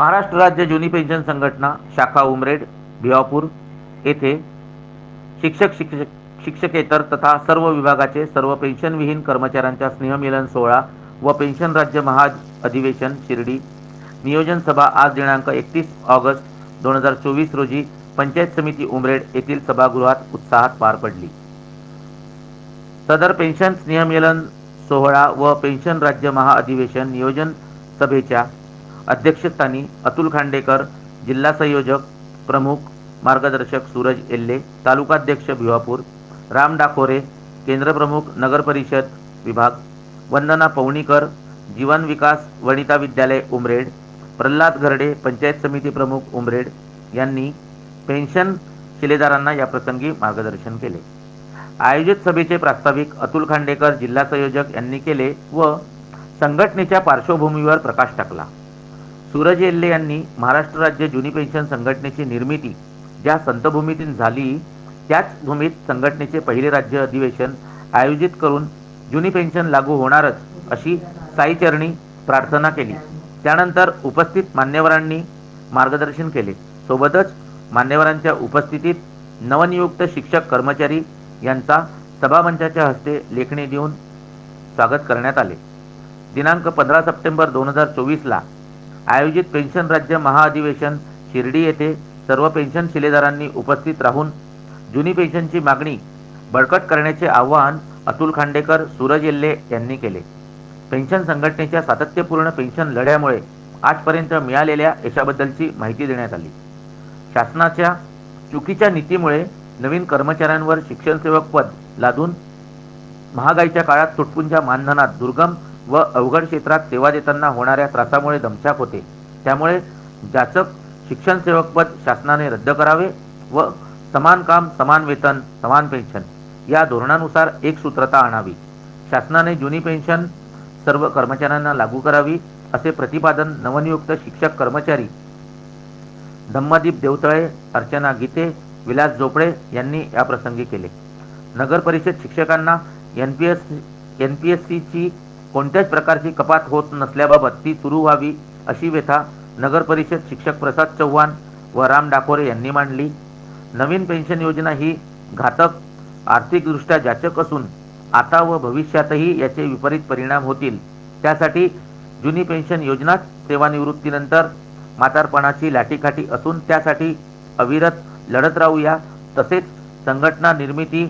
महाराष्ट्र राज्य जुनी पेन्शन संघटना शाखा उमरेड भिवापूर येथे शिक्षक शिक्षक शिक्षकेतर तथा सर्व विभागाचे सर्व पेन्शनविहीन कर्मचाऱ्यांच्या स्नेहमिलन सोहळा व पेन्शन राज्य महा अधिवेशन शिर्डी. नियोजन सभा आज दिनांक एकतीस ऑगस्ट दोन हजार चोवीस रोजी पंचायत समिती उमरेड येथील सभागृहात उत्साहात पार पडली. सदर पेन्शन स्नेहमिलन सोहळा व पेन्शन राज्य महाअधिवेशन नियोजन सभेच्या अध्यक्षस्थानी अतुल खांडेकर जिल्हा संयोजक प्रमुख मार्गदर्शक सूरज एल्ले तालुकाध्यक्ष भिवापूर राम डाकोरे केंद्रप्रमुख नगर परिषद विभाग वंदना पवणीकर जीवन विकास वनिता विद्यालय उमरेड प्रल्हाद घरडे पंचायत समिती प्रमुख उमरेड यांनी पेन्शन शिलेदारांना या प्रसंगी मार्गदर्शन केले. आयोजित सभेचे प्रास्ताविक अतुल खांडेकर जिल्हा संयोजक यांनी केले व संघटनेच्या पार्श्वभूमीवर प्रकाश टाकला. सूरज येल्ले यांनी महाराष्ट्र राज्य जुनी पेन्शन संघटनेची निर्मिती ज्या संतभूमीतून झाली त्याच भूमीत संघटनेचे पहिले राज्य अधिवेशन आयोजित करून जुनी पेन्शन लागू होणारच अशी साईचरणी प्रार्थना केली. त्यानंतर उपस्थित मान्यवरांनी मार्गदर्शन केले. सोबतच मान्यवरांच्या उपस्थितीत नवनियुक्त शिक्षक कर्मचारी यांचा सभामंचाच्या हस्ते लेखणी देऊन स्वागत करण्यात आले. दिनांक पंधरा सप्टेंबर दोन हजार चोवीसला आयोजित पेन्शन राज्य महाअधिवेशन शिर्डी येथे सर्व पेन्शन शिलेदारांनी उपस्थित राहून जुनी पेन्शनची मागणी बळकट करण्याचे आवाहन अतुल खांडेकर सूरज येल्ले यांनी केले. पेन्शन संघटनेच्या सातत्यपूर्ण पेन्शन लढ्यामुळे आजपर्यंत मिळालेल्या यशाबद्दलची माहिती देण्यात आली. शासनाच्या चुकीच्या नीतीमुळे नवीन कर्मचाऱ्यांवर शिक्षणसेवक पद लादून महागाईच्या काळात तुटपुंच्या मानधनात दुर्गम व अवघड क्षेत्रात सेवा देताना होणाऱ्या त्रासामुळे दमछाक होते. त्यामुळे जाचक शिक्षण सेवक पद शासनाने रद्द करावे व समान काम समान वेतन समान पेन्शन या धोरणानुसार एक सूत्रता आणावी. शासनाने जुनी पेन्शन सर्व कर्मचाऱ्यांना लागू करावी असे प्रतिपादन नवनियुक्त शिक्षक कर्मचारी धम्मदीप देवतळे अर्चना गीते विलास झोपडे यांनी याप्रसंगी केले. नगर परिषद शिक्षकांना N P S N P S सीची कोणत्याच प्रकारची कपात होत नसल्याबाबत ती सुरू व्हावी अशी व्यथा नगरपरिषद शिक्षक प्रसाद चव्हाण व राम डाकोरे यांनी मांडली. नवीन पेन्शन योजना ही घातक आर्थिकदृष्ट्या जाचक असून आता व भविष्यातही याचे विपरीत परिणाम होतील. त्यासाठी जुनी पेन्शन योजनाच सेवानिवृत्तीनंतर म्हातारपणाची लाठीखाठी असून त्यासाठी अविरत लढत राहूया. तसेच संघटना निर्मिती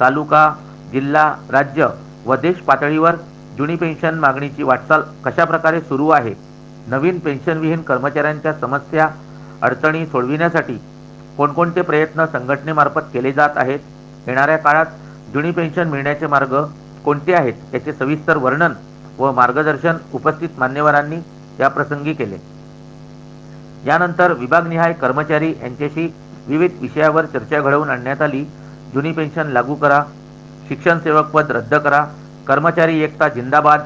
तालुका जिल्हा राज्य व देश पातळीवर जुनी पेन्शन मागणीची वाटचाल कशा प्रकारे सुरू आहे? नवीन पेन्शनविहीन कर्मचाऱ्यांच्या समस्या अडचणी सोडविण्यासाठी कोणकोणते प्रयत्न संघटनेमार्फत केले जात आहेत? येणाऱ्या काळात जुनी पेन्शन मिळण्याचे मार्ग कोणते आहेत? याचे सविस्तर वर्णन व मार्गदर्शन उपस्थित मान्यवरांनी या प्रसंगी केले. यानंतर विभागनिहाय कर्मचारी यांच्याशी विविध विषयावर चर्चा घडवून आणण्यात आली. जुनी पेन्शन लागू करा. शिक्षण सेवक पद रद्द करा. कर्मचारी एकता जिंदाबाद.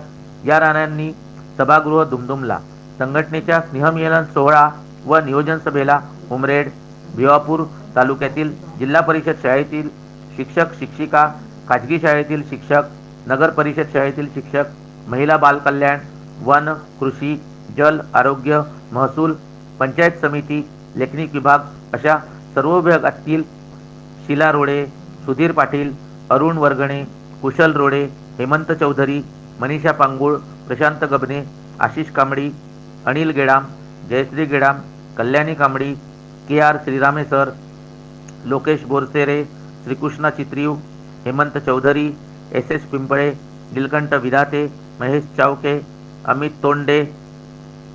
या राण्यांनी सभागृह दुमदुमला. संघटनेच्या स्नेहमिलन सोहळा व नियोजन सभेला उमरेड भिवापूर तालुक्यातील जिल्हा परिषद शाळेतील शिक्षक शिक्षिका खाजगी शाळेतील शिक्षक नगर परिषद शाळेतील शिक्षक महिला बालकल्याण वन कृषी जल आरोग्य महसूल पंचायत समिती लेखनिक विभाग अशा सर्व विभागातील Sheela Rode Sudhir Patil Arun Vargane Kushal Rode Hemant Chaudhari Manisha Pangul Prashant Gabane Ashish Kambadi Anil Gedam Jayashree Gedam Kalyani Kambadi K R Shrirame sir Lokesh Borsere Shrikrishna Chitriv Hemant Chaudhari S S Pimple Neelkanth Vidhate Mahesh Chavke Amit Tonde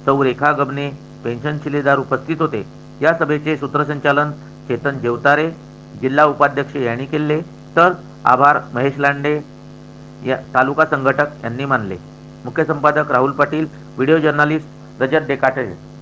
सौ Rekha Gabne pension शिलेदार उपस्थित होते. या सभेचे सूत्रसंचालन चेतन जेवतारे जिल्हा उपाध्यक्ष यांनी केले. तर आभार महेश लांडे या तालुका संघटक यांनी मानले. मुख्य संपादक राहुल पाटील व्हिडिओ जर्नलिस्ट रजत डेकाटे.